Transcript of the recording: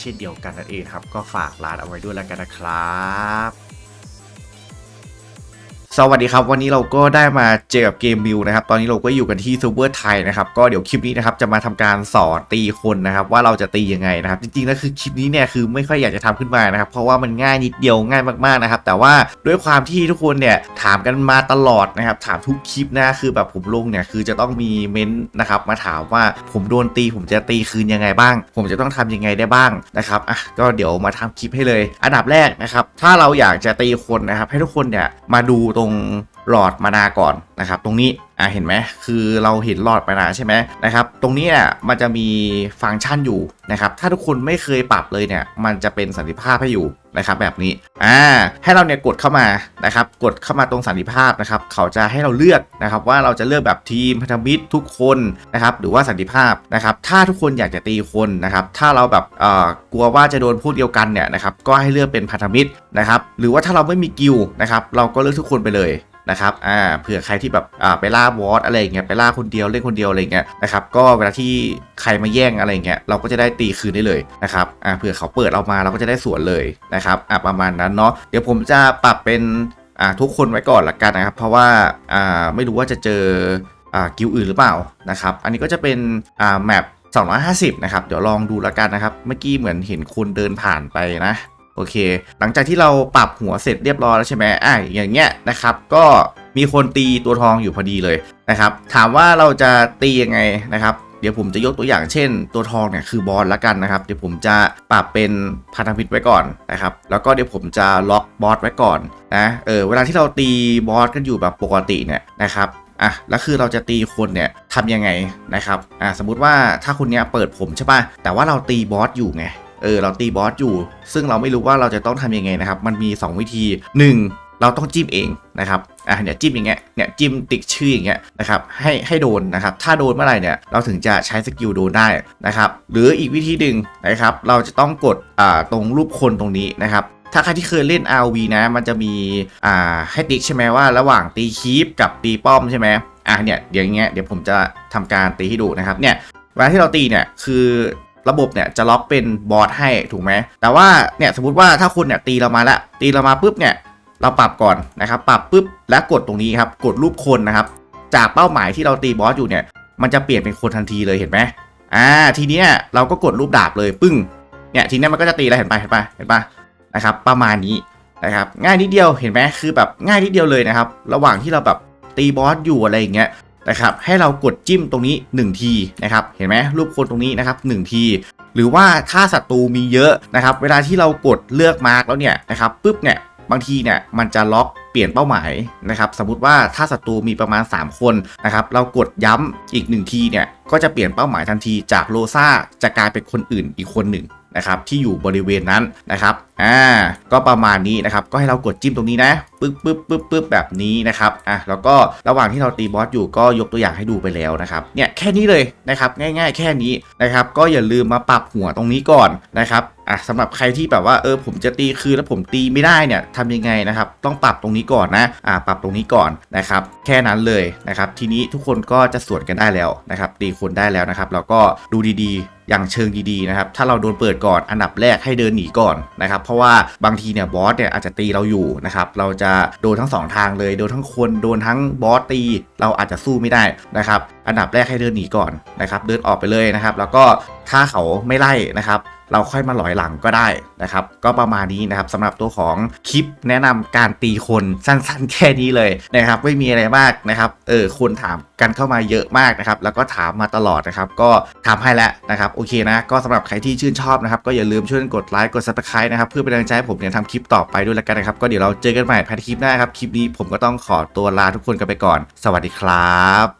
เช่นเดียวกันนั่นเองครับ ก็ฝากร้านเอาไว้ด้วยแล้วกันนะครับ สวัสดีครับ วันนี้เราก็ได้มาเจอกับเกมมิวนะครับ ตอนนี้เราก็อยู่กันที่ซูเปอร์ไทยนะครับ ก็เดี๋ยวคลิปนี้นะครับจะมาทำการสอนตีคนนะครับ ว่าเราจะตียังไงนะครับ จริงๆแล้วคือคลิปนี้เนี่ยคือไม่ค่อยอยากจะทำขึ้นมานะครับ เพราะว่ามันง่ายนิดเดียวง่ายมากๆนะครับ แต่ว่าด้วยความที่ทุกคนเนี่ยถามกันมาตลอดนะครับ ถามทุกคลิปนะคือแบบผมลงเนี่ยคือจะต้องมีเม้นต์นะครับมาถามว่าผมโดนตีผมจะตีคืนยังไงบ้าง ผมจะต้องทำยังไงได้บ้างนะครับอะก็เดี๋ยวมาทำคลิปให้เลย อันดับแรกนะครับถ้าเราอยากจะตีคนนะครับให้ทุกคนเนี่ยมาดูตรงหลอดมานาก่อนนะครับ ตรงนี้ อะเห็นไหมคือเราเห็นหลอดมานาใช่ไหมนะครับ ตรงนี้อะมันจะมีฟังก์ชันอยู่นะครับ ถ้าทุกคนไม่เคยปรับเลยเนี่ย มันจะเป็นสันติภาพให้อยู่นะครับ แบบนี้ อ่า ให้เราเนี่ยกดเข้ามานะครับ กดเข้ามาตรงสันติภาพนะครับ เขาจะให้เราเลือกนะครับ ว่าเราจะเลือกแบบทีมพันธมิตรทุกคนนะครับ หรือว่าสันติภาพนะครับ ถ้าทุกคนอยากจะตีคนนะครับ ถ้าเราแบบเอ่อกลัวว่าจะโดนพวกเดียวกันเนี่ยนะครับ ก็ให้เลือกเป็นพันธมิตรนะครับ หรือว่าถ้าเราไม่มีกิลนะครับ เราก็เลือกทุกคนไปเลย นะครับอ่าเผื่อใครที่แบบอ่าไปล่าวอสอะไรเงี้ยไปล่าคนเดียวเล่นคนเดียวอะไรเงี้ยนะครับก็เวลาที่ใครมาแย่งอะไรเงี้ยเราก็จะได้ตีคืนได้เลยนะครับอ่าเผื่อเขาเปิดเรามาเราก็จะได้สวนเลยนะครับอ่าประมาณนั้นเนาะเดี๋ยวผมจะปรับเป็นอ่าทุกคนไว้ก่อนละกันนะครับ เพราะว่าอ่าไม่รู้ว่าจะเจออ่ากิลด์อื่นหรือเปล่านะครับอันนี้ก็จะเป็นอ่าแมป250 นะครับ เดี๋ยวลองดูละกันนะครับ เมื่อกี้เหมือนเห็นคนเดินผ่านไปนะ โอเค หลังจากที่เราปรับหัวเสร็จเรียบร้อยแล้วใช่ไหมอะอย่างเงี้ยนะครับ ก็มีคนตีตัวทองอยู่พอดีเลยนะครับ ถามว่าเราจะตียังไงนะครับ เดี๋ยวผมจะยกตัวอย่างเช่น ตัวทองเนี่ยคือบอลละกันนะครับ เดี๋ยวผมจะปรับเป็นพันธมิตรไว้ก่อนนะครับ แล้วก็เดี๋ยวผมจะล็อกบอสไว้ก่อนนะ เออ เวลาที่เราตีบอสกันอยู่แบบปกติเนี่ยนะครับอะแล้วคือเราจะตีคนเนี่ยทำยังไงนะครับอะสมมุติว่าถ้าคนเนี้ยเปิดผมใช่ป่ะแต่ว่าเราตีบอสอยู่ไง เออเราตีบอสอยู่ ซึ่งเราไม่รู้ว่าเราจะต้องทำยังไงนะครับ มันมี 2 วิธี 1. เราต้องจิ้มเองนะครับอะเนี่ยจิ้มอย่างเงี้ยเนี่ยจิ้มติ๊กชื่ออย่างเงี้ยนะครับให้ให้โดนนะครับถ้าโดนเมื่อไหร่เนี่ยเราถึงจะใช้สกิลโดนได้นะครับหรืออีกวิธีหนึ่งนะครับเราจะต้องกดอ่าตรงรูปคนตรงนี้นะครับถ้าใครที่เคยเล่น RV นะมันจะมีอ่าให้ติ๊กใช่ไหมว่า ระหว่างตีคีปกับตีป้อมใช่ไหมอะเนี่ยเดี๋ยวอย่างเงี้ยเดี๋ยวผมจะทำการตีให้ดูนะครับเนี่ยเวลาที่เราตีเนี่ยคือ ระบบเนี่ยจะล็อกเป็นบอสให้ถูกไหมแต่ว่าเนี่ยสมมติว่าถ้าคุณเนี่ยตีเรามาละตีเรามาปุ๊บเนี่ยเราปรับก่อนนะครับปรับปุ๊บแล้วกดตรงนี้ครับกดรูปคนนะครับ จากเป้าหมายที่เราตีบอสอยู่เนี่ย มันจะเปลี่ยนเป็นคนทันทีเลยเห็นไหมอ่าทีเนี้ยเราก็กดรูปดาบเลยปึ้งเนี่ยทีเนี้ยมันก็จะตีแล้วเห็นปะเห็นปะเห็นปะนะครับ ประมาณนี้นะครับ ง่ายนิดเดียวเห็นไหมคือแบบง่ายนิดเดียวเลยนะครับ ระหว่างที่เราแบบตีบอสอยู่อะไรอย่างเงี้ย นะครับให้เรากดจิ้มตรงนี้ 1 ทีนะครับเห็นไหมรูปคนตรงนี้นะครับ1ทีหรือว่าถ้าศัตรูมีเยอะนะครับ เวลาที่เรากดเลือกมาร์กแล้วเนี่ยนะครับปุ๊บเนี่ยบางทีเนี่ยมันจะล็อกเปลี่ยนเป้าหมายนะครับสมมติว่าถ้าศัตรูมีประมาณ 3 คนนะครับเรากดย้ำอีก 1 ทีเนี่ยก็จะเปลี่ยนเป้าหมายทันทีจากโลซาจะกลายเป็นคนอื่นอีกคนหนึ่งนะครับที่อยู่บริเวณนั้นนะครับอ่าก็ประมาณนี้นะครับก็ให้เรากดจิ้มตรงนี้นะ ปึ๊บปึ๊บปึ๊บปึ๊บแบบนี้นะครับอะแล้วก็ระหว่างที่เราตีบอสอยู่ก็ยกตัวอย่างให้ดูไปแล้วนะครับเนี่ยแค่นี้เลยนะครับง่าย ๆ แค่นี้นะครับก็อย่าลืมมาปรับหัวตรงนี้ก่อนนะครับอะสำหรับใครที่แบบว่าเออผมจะตีคืนแล้วผมตีไม่ได้เนี่ยทำยังไงนะครับ ต้องปรับตรงนี้ก่อนนะอ่าปรับตรงนี้ก่อนนะครับ แค่นั้นเลยนะครับ ทีนี้ทุกคนก็จะสวนกันได้แล้วนะครับ ตีคนได้แล้วนะครับ แล้วก็ดูดีๆ อย่างเชิงดีๆนะครับ ถ้าเราโดนเปิดก่อนอันดับแรกให้เดินหนีก่อนนะครับ เพราะว่าบางทีเนี่ยบอสเนี่ยอาจจะตีเราอยู่นะครับ เราจะโดนทั้งสองทางเลย โดนทั้งคนโดนทั้งบอสตี เราอาจจะสู้ไม่ได้นะครับ อันดับแรกให้เดินหนีก่อนนะครับ เดินออกไปเลยนะครับ แล้วก็ถ้าเขาไม่ไล่นะครับ เราค่อยมาหลอยหลังก็ได้นะครับ ก็ประมาณนี้นะครับสำหรับตัวของคลิปแนะนำการตีคนสั้นๆ แค่นี้เลยนะครับ ไม่มีอะไรมากนะครับเออคนถามกันเข้ามาเยอะมากนะครับ แล้วก็ถามมาตลอดนะครับ ก็ทำให้แล้วนะครับโอเคนะ ก็สำหรับใครที่ชื่นชอบนะครับก็อย่าลืมช่วยกดไลค์กด subscribe นะครับเพื่อเป็นกำลังใจให้ผมเนี่ยทำคลิปต่อไปด้วยแล้วกันนะครับ ก็เดี๋ยวเราเจอกันใหม่ภายในคลิปหน้าครับคลิปนี้ผมก็ต้องขอตัวลาทุกคนกันไปก่อน สวัสดีครับ